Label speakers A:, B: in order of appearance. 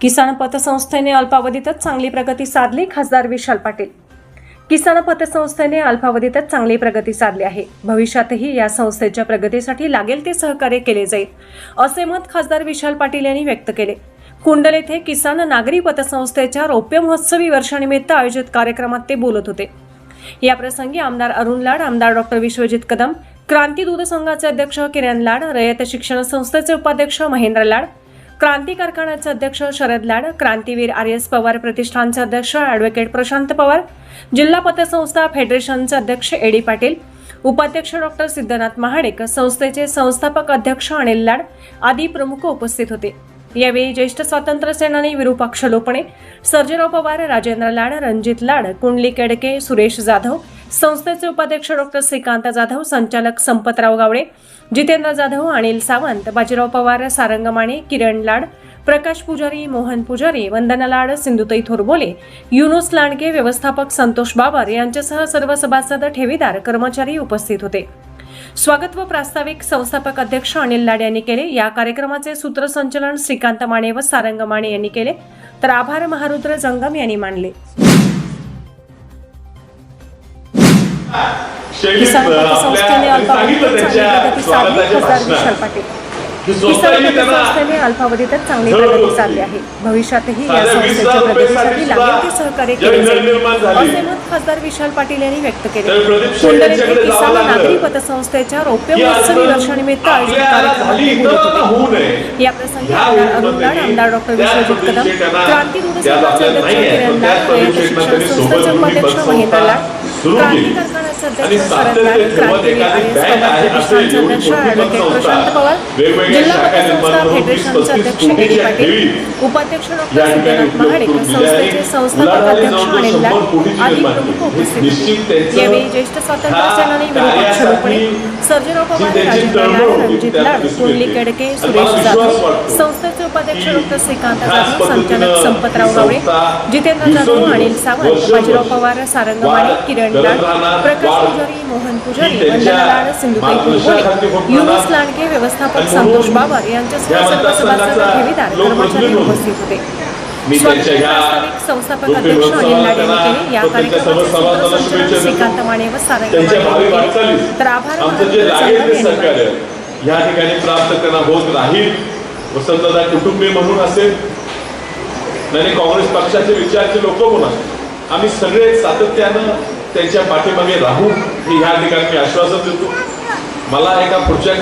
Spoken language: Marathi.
A: किसान पतसंस्थेने अल्पावधीतच चांगली प्रगती साधली खासदार विशाल पाटील. किसान पतसंस्थेने अल्पावधीतच चांगली प्रगती साधली आहे. भविष्यातही या संस्थेच्या प्रगतीसाठी लागेल ते सहकार्य केले जाईल असे मत खासदार विशाल पाटील यांनी व्यक्त केले. कुंडल येथे किसान नागरी पतसंस्थेच्या रौप्य महोत्सवी वर्षानिमित्त आयोजित कार्यक्रमात ते बोलत होते. याप्रसंगी आमदार अरुण लाड आमदार डॉक्टर विश्वजित कदम क्रांती दूध संघाचे अध्यक्ष किरण लाड रयत शिक्षण संस्थेचे उपाध्यक्ष महेंद्र लाड क्रांती कारखान्याचे अध्यक्ष शरद लाड क्रांतीवीर आर एस पवार प्रतिष्ठानचे अध्यक्ष ॲडव्होकेट प्रशांत पवार जिल्हा पतसंस्था फेडरेशनचे अध्यक्ष एडी पाटील उपाध्यक्ष डॉक्टर सिद्धनाथ महाडिक संस्थेचे संस्थापक अध्यक्ष अनिल लाड आदी प्रमुख उपस्थित होते. यावेळी ज्येष्ठ स्वातंत्र्य सेनानी विरूपाक्ष लोपणे सर्जेराव पवार राजेंद्र लाड रणजित लाड कुंडली केडके सुरेश जाधव संस्थेचे उपाध्यक्ष डॉक्टर श्रीकांत जाधव संचालक संपतराव गावडे जितेंद्र जाधव अनिल सावंत बाजीराव पवार सारंग माने किरण लाड प्रकाश पुजारी मोहन पुजारी वंदना लाड सिंधुताई थोरबोले युनुस लांडगे व्यवस्थापक संतोष बाबर यांच्यासह सर्व सभासद ठेवीदार कर्मचारी उपस्थित होते. स्वागत व प्रास्ताविक संस्थापक अध्यक्ष अनिल लाड यांनी केले. या कार्यक्रमाचे सूत्रसंचलन श्रीकांत माने व सारंग माने यांनी केले. तर आभार महारुद्र जंगम यांनी मानले. किसान पतसंस्थेने अल्पावधीतच चांगली प्रगती साधली. खासदार विशाल पाटील किसान अल्पावधीतच चांगली प्रगती साधली आहे. भविष्यातही या संस्थेच्या प्रगतीसाठी लागेल ते सहकार्य केले जाईल. असे मत खासदार विशाल पाटील यांनी व्यक्त केले. किसान नागरी पतसंस्थेच्या रौप्य महोत्सवी वर्षानिमित्त आयोजित कार्यक्रमात या प्रसंगी लाड आमदार डॉक्टर विश्वजित कदम क्रांती दूध संघाचे अध्यक्ष किरण लाड रयत शिक्षण संस्थेचे उपाध्यक्ष महेंद्र लाड क्रांती कारखान्याचे अध्यक्ष शरद लाड क्रांतीवीर आर एस पवार प्रतिष्ठानचे अध्यक्ष ॲडव्होकेट प्रशांत पवार जिल्हा पतसंस्था फेडरेशनचे अध्यक्ष एडी पाटील. उपाध्यक्ष डॉक्टर सिद्धनाथ महाडिक संस्थेचे संस्थापक अध्यक्ष अनिल लाड आदी प्रमुख उपस्थित होते यावेळी ज्येष्ठ स्वातंत्र्य सेनानी विरूपाक्ष लोपणे सर्जेराव पवार राजेंद्र लाड रणजित लाड कुंडली केडके सुरेश जाधव. संस्थेचे उपाध्यक्ष डॉक्टर श्रीकांत जाधव संचालक संपतराव गावडे जितेंद्र जाधव अनिल सावंत बाजीराव पवार सारंग माने किरण प्रकाश पुजारी मोहन पुजारी वंदना सिंधुताई युनुस लांडगे व्यवस्थापक संतोष बाबर यांच्यासह सर्व सभासद ठेवीदार कर्मचारी उपस्थित होते.
B: मी
A: स्वागत
B: त्यांच्या ह्या
A: प्रास्ताविक संस्थापक अध्यक्ष अनिल लाड यांनी केले. या कार्यक्रमाचे श्रीकांत माने व सारंग तर आभार
B: आमचं जे ते सहकार्य. या ठिकाणी प्राप्त करणं होत राहील. वसंतदा कुटुंबीय म्हणून असेल. नाही काँग्रेस पक्षाचे विचारचे लोक म्हणून आम्ही सगळे सातत्यानं त्यांच्या पाठीमागे राहू हे ह्या ठिकाणी मी आश्वासन देतो. मला एका पुढच्या